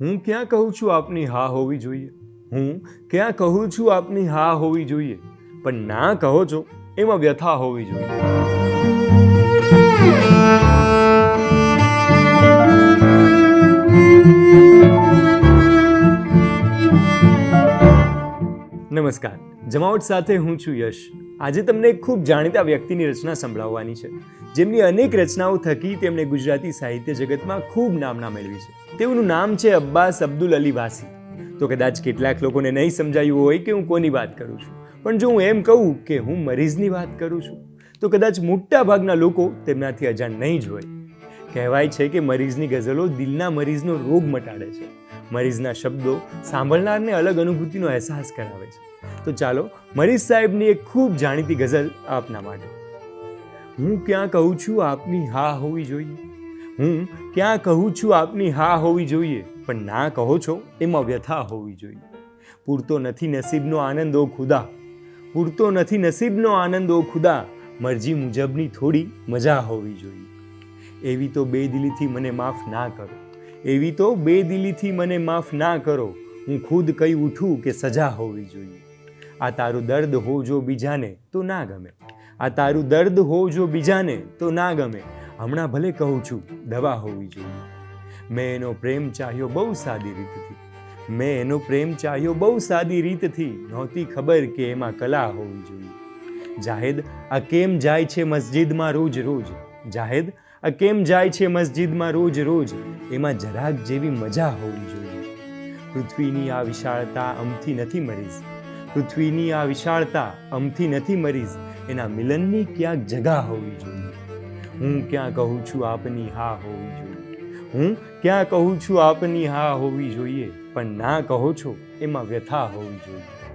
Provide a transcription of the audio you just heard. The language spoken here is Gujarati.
હું ક્યાં કહું છું આપની હા હોવી જોઈએ? હું ક્યાં કહું છું આપની હા હોવી જોઈએ? પણ ના કહો છો, એમાં વ્યથા હોવી જોઈએ. નમસ્કાર. જમાવટ સાથે હું છું યશ. આજે તમને ખૂબ જાણીતા વ્યક્તિની રચના સંભળાવવાની છે. જેમની અનેક રચનાઓ થકી તેમણે ગુજરાતી સાહિત્ય જગતમાં ખૂબ નામના મેળવી છે. તેઓનું નામ છે અબ્બાસ અબ્દુલ અલી વાસી. તો કદાચ કેટલાક લોકોને નહીં સમજાયું હોય કે હું કોની વાત કરું છું. પણ જો હું એમ કહું કે હું મરીઝની વાત કરું છું, તો કદાચ મોટા ભાગના લોકો તેમનાથી અજાણ નહીં જ હોય. કહેવાય છે કે મરીઝની ગઝલો દિલના મરીઝનો રોગ મટાડે છે. મરીઝના શબ્દો સાંભળનારને અલગ અનુભૂતિનો અહેસાસ કરાવે છે. તો ચાલો, મરીઝ સાહેબની એક ખૂબ જાણીતી ગઝલ આપના માટે. હું ક્યાં કહું છું આપની હા હોવી જોઈએ? હું ક્યાં કહું છું આપની હા હોવી જોઈએ? પણ ના કહો છો, એમાં વ્યથા હોવી જોઈએ. પૂરતો નથી નસીબનો આનંદ, ઓ ખુદા. પૂરતો નથી નસીબનો આનંદ, ઓ ખુદા. મરજી મુજબની થોડી મજા હોવી જોઈએ. એવી તો બેદિલીથી મને માફ ના કરો. એવી તો બેદિલીથી મને માફ ના કરો. હું ખુદ કહી ઉઠું કે સજા હોવી જોઈએ. આ તારું દર્દ હો જો બીજાને તો ના ગમે. આ તારું દર્દ હો જો બીજાને તો ના ગમે. હમણાં ભલે કહું છું, દવા હોવી જોઈએ. મેં એનો પ્રેમ ચાહ્યો બહુ સાદી રીતથી. મેં એનો પ્રેમ ચાહ્યો બહુ સાદી રીતથી. નહોતી ખબર કે એમાં કલા હોવી જોઈએ. જાહેદ, આ કેમ જાય છે મસ્જિદમાં રોજ રોજ? જાહેદ આ કેમ જાય છે મસ્જિદમાં રોજ રોજ? એમાં જરાક જેવી મજા હોવી જોઈએ. પૃથ્વીની આ વિશાળતા અમથી નથી મરીઝ પૃથ્વીની આ વિશાળતા અમથી નથી મરીઝ એના મિલનની ક્યાંક જગા હોવી જોઈએ. હું ક્યાં કહું છું આપની હા હોવી જોઈએ. હું ક્યાં કહું છું આપની હા હોવી જોઈએ. પણ ના કહો છો, એમાં વ્યથા હોવી જોઈએ.